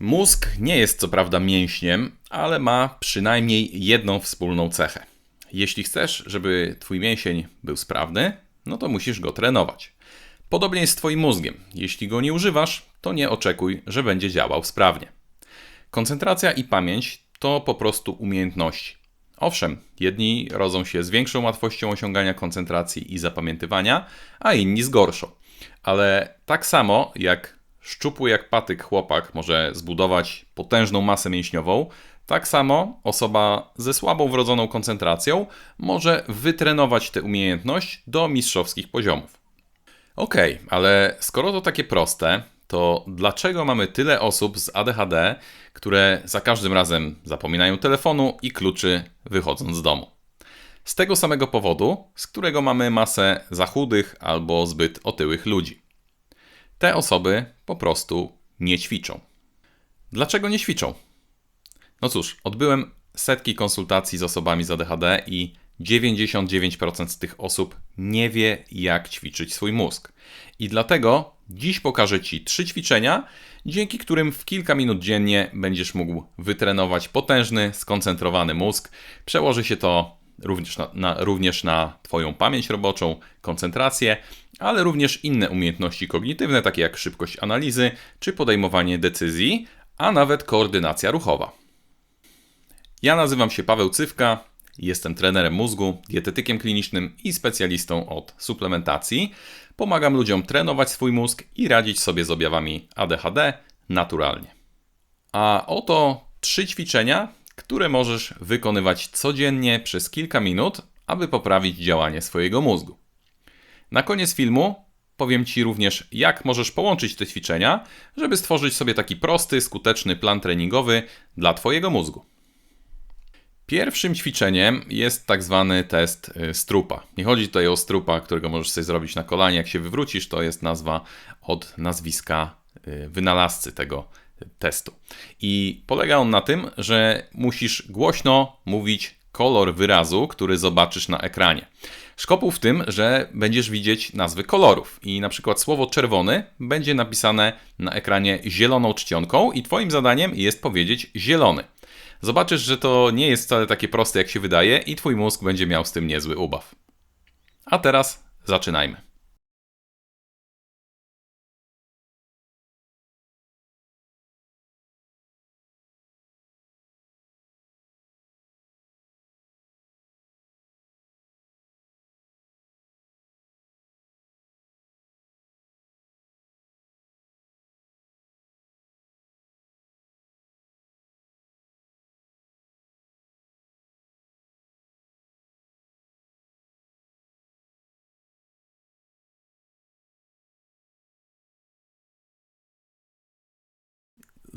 Mózg nie jest co prawda mięśniem, ale ma przynajmniej jedną wspólną cechę. Jeśli chcesz, żeby twój mięsień był sprawny, no to musisz go trenować. Podobnie jest z twoim mózgiem. Jeśli go nie używasz, to nie oczekuj, że będzie działał sprawnie. Koncentracja i pamięć to po prostu umiejętności. Owszem, jedni rodzą się z większą łatwością osiągania koncentracji i zapamiętywania, a inni z gorszą. Ale tak samo jak szczupły jak patyk chłopak może zbudować potężną masę mięśniową, tak samo osoba ze słabą wrodzoną koncentracją może wytrenować tę umiejętność do mistrzowskich poziomów. Okay, ale skoro to takie proste, to dlaczego mamy tyle osób z ADHD, które za każdym razem zapominają telefonu i kluczy wychodząc z domu? Z tego samego powodu, z którego mamy masę za chudych albo zbyt otyłych ludzi. Te osoby po prostu nie ćwiczą. Dlaczego nie ćwiczą? No cóż, odbyłem setki konsultacji z osobami z ADHD i 99% z tych osób nie wie, jak ćwiczyć swój mózg. I dlatego dziś pokażę Ci trzy ćwiczenia, dzięki którym w kilka minut dziennie będziesz mógł wytrenować potężny, skoncentrowany mózg. Przełoży się to również na, na, również na Twoją pamięć roboczą, koncentrację, ale również inne umiejętności kognitywne, takie jak szybkość analizy czy podejmowanie decyzji, a nawet koordynacja ruchowa. Ja nazywam się Paweł Cywka, jestem trenerem mózgu, dietetykiem klinicznym i specjalistą od suplementacji. Pomagam ludziom trenować swój mózg i radzić sobie z objawami ADHD naturalnie. A oto trzy ćwiczenia, które możesz wykonywać codziennie przez kilka minut, aby poprawić działanie swojego mózgu. Na koniec filmu powiem Ci również, jak możesz połączyć te ćwiczenia, żeby stworzyć sobie taki prosty, skuteczny plan treningowy dla Twojego mózgu. Pierwszym ćwiczeniem jest tak zwany test y, strupa. Nie chodzi tutaj o strupa, którego możesz sobie zrobić na kolanie, jak się wywrócisz, to jest nazwa od nazwiska y, wynalazcy tego testu. I polega on na tym, że musisz głośno mówić kolor wyrazu, który zobaczysz na ekranie. Szkopuł w tym, że będziesz widzieć nazwy kolorów i na przykład słowo czerwony będzie napisane na ekranie zieloną czcionką i twoim zadaniem jest powiedzieć zielony. Zobaczysz, że to nie jest wcale takie proste jak się wydaje i twój mózg będzie miał z tym niezły ubaw. A teraz zaczynajmy.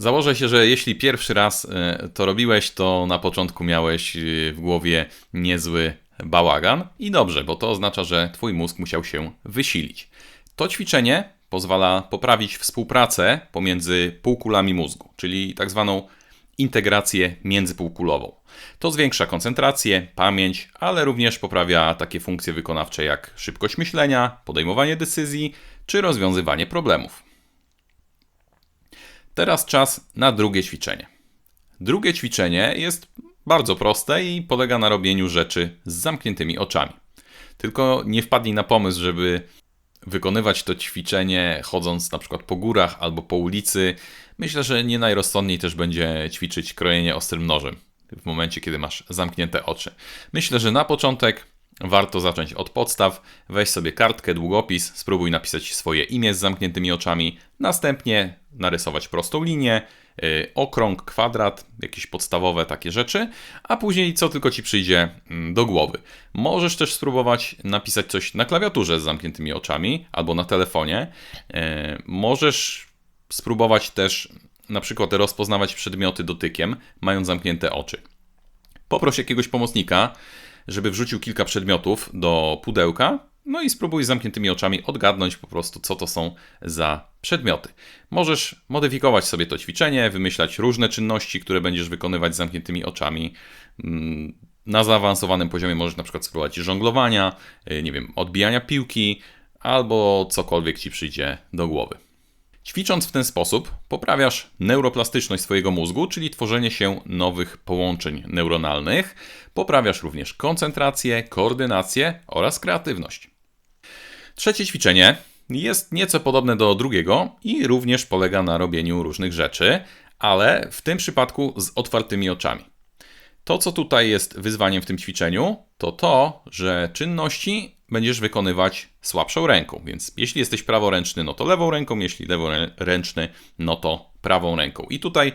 Założę się, że jeśli pierwszy raz e, to robiłeś, to na początku miałeś e, w głowie niezły bałagan i dobrze, bo to oznacza, że twój mózg musiał się wysilić. To ćwiczenie pozwala poprawić współpracę pomiędzy półkulami mózgu, czyli tak zwaną integrację międzypółkulową. To zwiększa koncentrację, pamięć, ale również poprawia takie funkcje wykonawcze jak szybkość myślenia, podejmowanie decyzji czy rozwiązywanie problemów. Teraz czas na drugie ćwiczenie. Drugie ćwiczenie jest bardzo proste i polega na robieniu rzeczy z zamkniętymi oczami. Tylko nie wpadnij na pomysł, żeby wykonywać to ćwiczenie chodząc na przykład po górach albo po ulicy. Myślę, że nie najrozsądniej też będzie ćwiczyć krojenie ostrym nożem w momencie, kiedy masz zamknięte oczy. Myślę, że na początek Warto zacząć od podstaw. Weź sobie kartkę, długopis, spróbuj napisać swoje imię z zamkniętymi oczami, następnie narysować prostą linię, yy, okrąg, kwadrat, jakieś podstawowe takie rzeczy, a później co tylko ci przyjdzie yy, do głowy. Możesz też spróbować napisać coś na klawiaturze z zamkniętymi oczami albo na telefonie. Yy, możesz spróbować też na przykład rozpoznawać przedmioty dotykiem, mając zamknięte oczy. Poproś jakiegoś pomocnika, żeby wrzucił kilka przedmiotów do pudełka, no i spróbuj z zamkniętymi oczami odgadnąć po prostu, co to są za przedmioty. Możesz modyfikować sobie to ćwiczenie, wymyślać różne czynności, które będziesz wykonywać z zamkniętymi oczami. Mm, na zaawansowanym poziomie możesz na przykład spróbować żonglowania, y, nie wiem, odbijania piłki albo cokolwiek ci przyjdzie do głowy. Ćwicząc w ten sposób, poprawiasz neuroplastyczność swojego mózgu, czyli tworzenie się nowych połączeń neuronalnych. Poprawiasz również koncentrację, koordynację oraz kreatywność. Trzecie ćwiczenie jest nieco podobne do drugiego i również polega na robieniu różnych rzeczy, ale w tym przypadku z otwartymi oczami. To, co tutaj jest wyzwaniem w tym ćwiczeniu, to to, że czynności będziesz wykonywać słabszą ręką. Więc jeśli jesteś praworęczny, no to lewą ręką, jeśli leworęczny, no to prawą ręką. I tutaj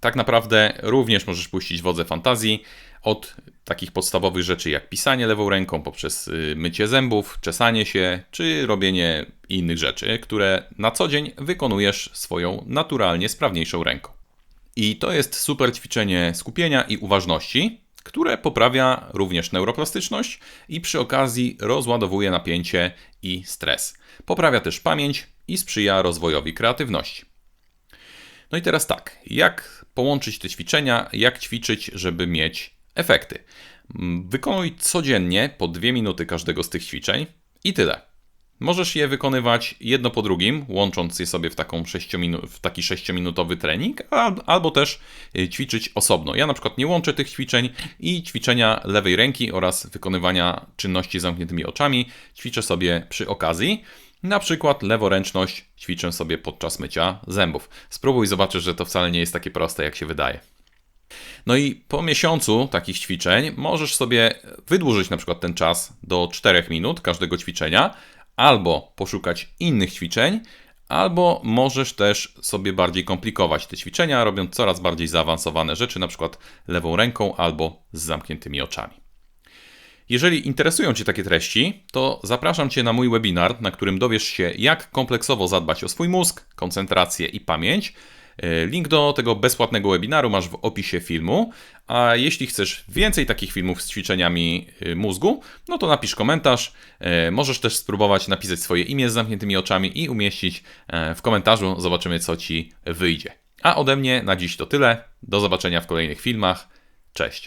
tak naprawdę również możesz puścić wodze fantazji od takich podstawowych rzeczy jak pisanie lewą ręką poprzez y, mycie zębów, czesanie się czy robienie innych rzeczy, które na co dzień wykonujesz swoją naturalnie sprawniejszą ręką. I to jest super ćwiczenie skupienia i uważności, które poprawia również neuroplastyczność i przy okazji rozładowuje napięcie i stres. Poprawia też pamięć i sprzyja rozwojowi kreatywności. No i teraz tak, jak połączyć te ćwiczenia, jak ćwiczyć, żeby mieć efekty? Wykonuj codziennie po 2 minuty każdego z tych ćwiczeń i tyle. Możesz je wykonywać jedno po drugim, łącząc je sobie w, taką 6 w taki 6-minutowy trening, albo też y, ćwiczyć osobno. Ja na przykład nie łączę tych ćwiczeń i ćwiczenia lewej ręki oraz wykonywania czynności z zamkniętymi oczami ćwiczę sobie przy okazji. Na przykład leworęczność ćwiczę sobie podczas mycia zębów. Spróbuj zobaczysz, że to wcale nie jest takie proste, jak się wydaje. No i po miesiącu takich ćwiczeń możesz sobie wydłużyć na przykład ten czas do 4 minut każdego ćwiczenia, albo poszukać innych ćwiczeń, albo możesz też sobie bardziej komplikować te ćwiczenia, robiąc coraz bardziej zaawansowane rzeczy, na przykład lewą ręką albo z zamkniętymi oczami. Jeżeli interesują Cię takie treści, to zapraszam Cię na mój webinar, na którym dowiesz się, jak kompleksowo zadbać o swój mózg, koncentrację i pamięć link do tego bezpłatnego webinaru masz w opisie filmu. A jeśli chcesz więcej takich filmów z ćwiczeniami y, mózgu, no to napisz komentarz. E, możesz też spróbować napisać swoje imię z zamkniętymi oczami i umieścić e, w komentarzu. Zobaczymy, co ci wyjdzie. A ode mnie na dziś to tyle. Do zobaczenia w kolejnych filmach. Cześć.